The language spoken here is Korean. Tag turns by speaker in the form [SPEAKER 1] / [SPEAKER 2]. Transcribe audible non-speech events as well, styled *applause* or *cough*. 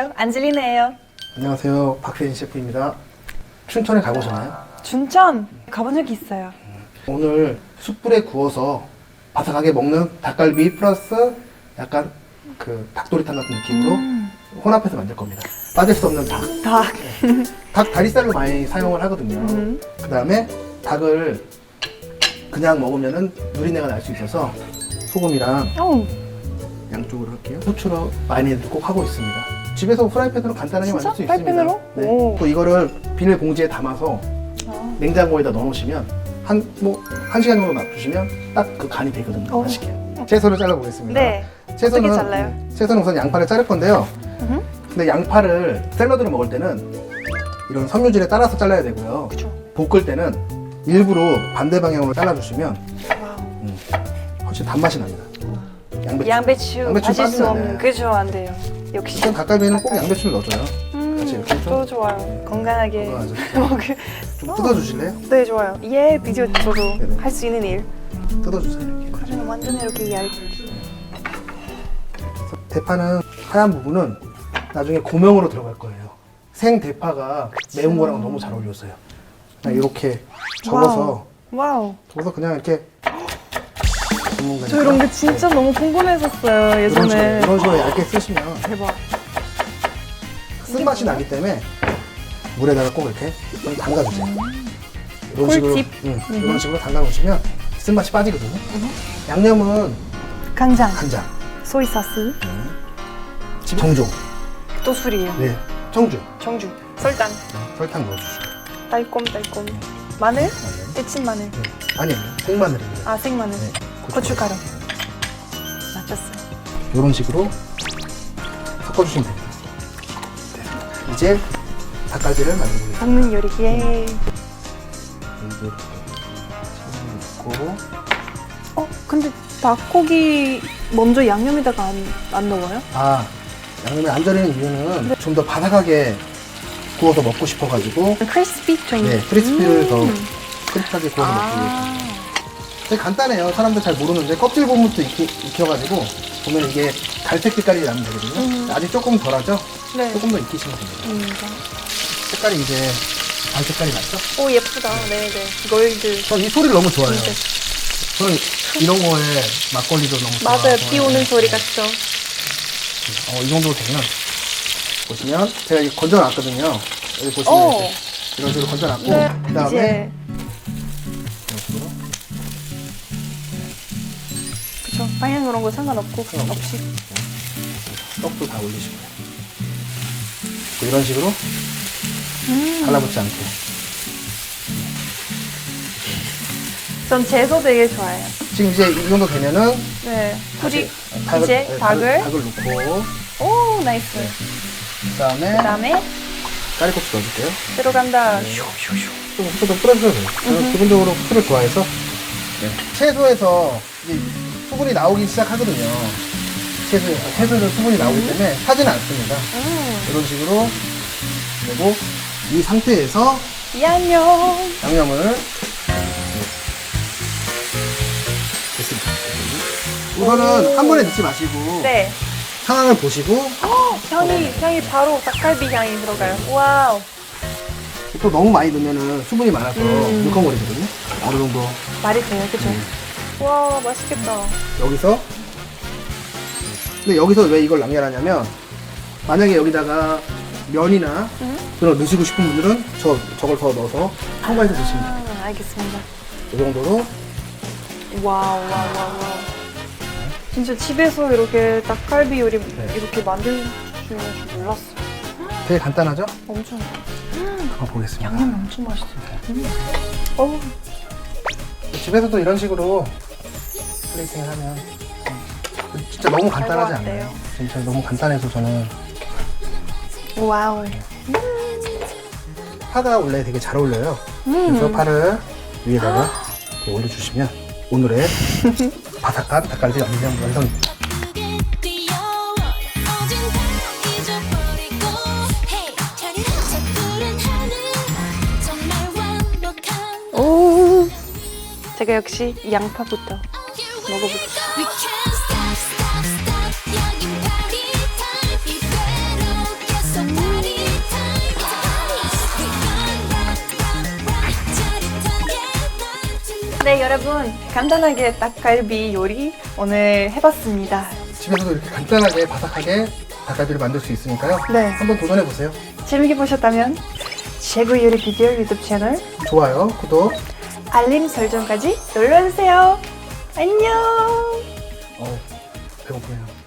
[SPEAKER 1] 안녕하세요. 안젤리나예요.
[SPEAKER 2] 안녕하세요. 박세진 셰프입니다. 춘천에 가보셨나요?
[SPEAKER 1] 춘천 가본 적 있어요.
[SPEAKER 2] 오늘 숯불에 구워서 바삭하게 먹는 닭갈비 플러스 약간 그 닭도리탕 같은 느낌으로 혼합해서 만들 겁니다. 빠질 수 없는 닭.
[SPEAKER 1] 닭.
[SPEAKER 2] 닭 다리살로 많이 사용을 하거든요.
[SPEAKER 1] 음.
[SPEAKER 2] 그 다음에 닭을 그냥 먹으면은 누린내가 날 수 있어서 소금이랑
[SPEAKER 1] 어,
[SPEAKER 2] 양쪽으로 할게요. 후추로 마리네이드 꼭 하고 있습니다. 집에서 프라이팬으로 간단하게
[SPEAKER 1] 진짜?
[SPEAKER 2] 만들 수 있습니다.
[SPEAKER 1] 프라이팬으로?
[SPEAKER 2] 네.
[SPEAKER 1] 오.
[SPEAKER 2] 또 이거를 비닐 봉지에 담아서
[SPEAKER 1] 아.
[SPEAKER 2] 냉장고에다 넣어놓으시면 한 뭐 한 시간 정도 놔두시면 딱 그 간이 되거든요.
[SPEAKER 1] 오.
[SPEAKER 2] 맛있게. 채소를 잘라보겠습니다.
[SPEAKER 1] 네.
[SPEAKER 2] 채소는
[SPEAKER 1] 어떻게 잘라요?
[SPEAKER 2] 음, 채소는 우선 양파를 자를 건데요.
[SPEAKER 1] 음.
[SPEAKER 2] 근데 양파를 샐러드를 먹을 때는 이런 섬유질에 따라서 잘라야 되고요.
[SPEAKER 1] 그쵸.
[SPEAKER 2] 볶을 때는 일부러 반대 방향으로 잘라주시면
[SPEAKER 1] 와우.
[SPEAKER 2] 훨씬 단맛이 납니다. 양배추.
[SPEAKER 1] 양배추,
[SPEAKER 2] 양배추
[SPEAKER 1] 빠질 수
[SPEAKER 2] 빠지면
[SPEAKER 1] 없는. 그죠 안 돼요. 역시.
[SPEAKER 2] 일단 닭갈비에는 꼭 양배추를 넣어줘요.
[SPEAKER 1] 음,
[SPEAKER 2] 같이 이렇게 좀-
[SPEAKER 1] 또 좋아요. 건강하게
[SPEAKER 2] 건강하죠. *laughs*
[SPEAKER 1] 먹을.
[SPEAKER 2] 좀 뜯어주실래요?
[SPEAKER 1] 네 좋아요. 예, 드디어 저도
[SPEAKER 2] 네네.
[SPEAKER 1] 할 수 있는 일.
[SPEAKER 2] 뜯어주세요. 이렇게.
[SPEAKER 1] 그러면 완전 이렇게 얇게.
[SPEAKER 2] 그래서 대파는 하얀 부분은 나중에 고명으로 들어갈 거예요. 생 대파가 매운 거랑 너무 잘 어울렸어요. 그냥 이렇게 접어서
[SPEAKER 1] 와우.
[SPEAKER 2] 접어서 그냥 이렇게 굽는 거니까
[SPEAKER 1] 저 이런 게 진짜 너무 궁금했었어요
[SPEAKER 2] 이런 식으로,
[SPEAKER 1] 예전에.
[SPEAKER 2] 이런 식으로 얇게 쓰시면
[SPEAKER 1] 대박.
[SPEAKER 2] 쓴맛이 나기 때문에 물에다가 꼭 이렇게 좀 담가주세요. 이런 식으로,
[SPEAKER 1] 꿀팁.
[SPEAKER 2] 응, 이런 식으로 담가놓으시면 쓴맛이 빠지거든요. 양념은
[SPEAKER 1] 간장,
[SPEAKER 2] 간장,
[SPEAKER 1] 소이 소스,
[SPEAKER 2] 정종,
[SPEAKER 1] 또 술이에요.
[SPEAKER 2] 네, 청주,
[SPEAKER 1] 정주, 설탕,
[SPEAKER 2] 설탕 넣어주시고
[SPEAKER 1] 달콤 달콤. 마늘? 데친 마늘.
[SPEAKER 2] 네. 아니요, 생마늘입니다.
[SPEAKER 1] 아 생마늘.
[SPEAKER 2] 네,
[SPEAKER 1] 고춧가루. 맞췄어요.
[SPEAKER 2] 이런 식으로 섞어주시면 됩니다. 네. 이제 닭갈비를 만들어보겠습니다.
[SPEAKER 1] 먹는 요리. 예.
[SPEAKER 2] 이렇게 넣고
[SPEAKER 1] 어 근데 닭고기 먼저 양념에다가 안, 안 넣어요?
[SPEAKER 2] 아 양념이 안 절이는 이유는 좀 더 바삭하게 구워서 먹고 싶어가지고
[SPEAKER 1] 크리스피 좀.
[SPEAKER 2] 네 크리스피를 더
[SPEAKER 1] 음.
[SPEAKER 2] 크리스피하게 구워서 먹기 위해서
[SPEAKER 1] 아.
[SPEAKER 2] 되게 간단해요 사람들 잘 모르는데 껍질 부분부터 익히, 익혀가지고 보면 이게 갈색 색깔이 나면 되거든요
[SPEAKER 1] 음.
[SPEAKER 2] 아직 조금 덜하죠?
[SPEAKER 1] 네.
[SPEAKER 2] 조금 더 익히시면 됩니다
[SPEAKER 1] 음.
[SPEAKER 2] 색깔이 이제 반 색깔이 났죠?
[SPEAKER 1] 오 예쁘다. 네네. 골드.
[SPEAKER 2] 전이 소리를 너무 좋아해요
[SPEAKER 1] 진짜.
[SPEAKER 2] 저는 이런 거에 막걸리도 너무
[SPEAKER 1] 맞아요.
[SPEAKER 2] 좋아해서
[SPEAKER 1] 비 오는 소리 같죠.
[SPEAKER 2] 어, 이 정도 되면 보시면 제가 이거 건져놨거든요. 여기 보시면
[SPEAKER 1] 오.
[SPEAKER 2] 이렇게 이런 식으로 건져놨고
[SPEAKER 1] 네.
[SPEAKER 2] 그 다음에
[SPEAKER 1] 이제 방향 그런 거 상관없고. 없이.
[SPEAKER 2] 떡도 다 올리시고요. 뭐 이런 식으로
[SPEAKER 1] 음.
[SPEAKER 2] 달라붙지 않게
[SPEAKER 1] 전 채소 되게 좋아해요.
[SPEAKER 2] 지금 이제 이 정도 되면은
[SPEAKER 1] 네. 굳이 이제
[SPEAKER 2] 네,
[SPEAKER 1] 닭을.
[SPEAKER 2] 닭을 넣고
[SPEAKER 1] 오 나이스.
[SPEAKER 2] 네. 그다음에
[SPEAKER 1] 그다음에
[SPEAKER 2] 까리고추 넣어줄게요.
[SPEAKER 1] 들어간다.
[SPEAKER 2] 네. 좀 후도 뿌려주셔도 돼요. 저는 기본적으로 술을 좋아해서 네. 채소에서 이제 수분이 나오기 시작하거든요. 채소, 채소에서 수분이 나오기 때문에 타지는 않습니다.
[SPEAKER 1] 음.
[SPEAKER 2] 이런 식으로 그리고 이 상태에서
[SPEAKER 1] 양념.
[SPEAKER 2] 양념을 네. 됐습니다. 우선은 한 번에 넣지 마시고
[SPEAKER 1] 네.
[SPEAKER 2] 상황을 보시고
[SPEAKER 1] 어, 향이 향이 바로 닭갈비 향이 들어가요. 와우.
[SPEAKER 2] 또 너무 많이 넣으면 수분이 많아서
[SPEAKER 1] 음.
[SPEAKER 2] 물컹거리거든요. 어느 정도
[SPEAKER 1] 말이 돼요, 그죠?
[SPEAKER 2] 음.
[SPEAKER 1] 와 맛있겠다.
[SPEAKER 2] 여기서 근데 여기서 왜 이걸 남겨놨냐면 만약에 여기다가 면이나
[SPEAKER 1] 음?
[SPEAKER 2] 그런 거 넣으시고 싶은 분들은 저, 저걸 더 넣어서 첨가해서 드시면 돼요.
[SPEAKER 1] 아, 알겠습니다.
[SPEAKER 2] 이 정도로
[SPEAKER 1] 와우, 와우, 와우, 와우. 진짜 집에서 이렇게 닭갈비 요리
[SPEAKER 2] 네.
[SPEAKER 1] 이렇게 만들 줄 몰랐어.
[SPEAKER 2] 되게 간단하죠?
[SPEAKER 1] 엄청
[SPEAKER 2] 한번 보겠습니다.
[SPEAKER 1] 양념이 엄청 맛있어. 음. 어,
[SPEAKER 2] 집에서도 이런 식으로 플레이팅 하면 진짜 너무 간단하지.
[SPEAKER 1] 같아요.
[SPEAKER 2] 진짜 너무 간단해서 저는
[SPEAKER 1] 와우.
[SPEAKER 2] 파가 원래 되게 잘 어울려요.
[SPEAKER 1] 음.
[SPEAKER 2] 그래서 파를 위에다가 이렇게 올려주시면 오늘의 *laughs* 바삭한 닭갈비 완성, 완성입니다.
[SPEAKER 1] 오. 제가 역시 양파부터 먹어볼게. 네 여러분 간단하게 닭갈비 요리 오늘 해봤습니다.
[SPEAKER 2] 집에서도 이렇게 간단하게 바삭하게 닭갈비를 만들 수 있으니까요.
[SPEAKER 1] 네
[SPEAKER 2] 한번 도전해 보세요.
[SPEAKER 1] 재밌게 보셨다면 제구 요리 비디오 유튜브 채널
[SPEAKER 2] 좋아요, 구독,
[SPEAKER 1] 알림 설정까지 눌러주세요. 안녕.
[SPEAKER 2] 어, 배고프네요.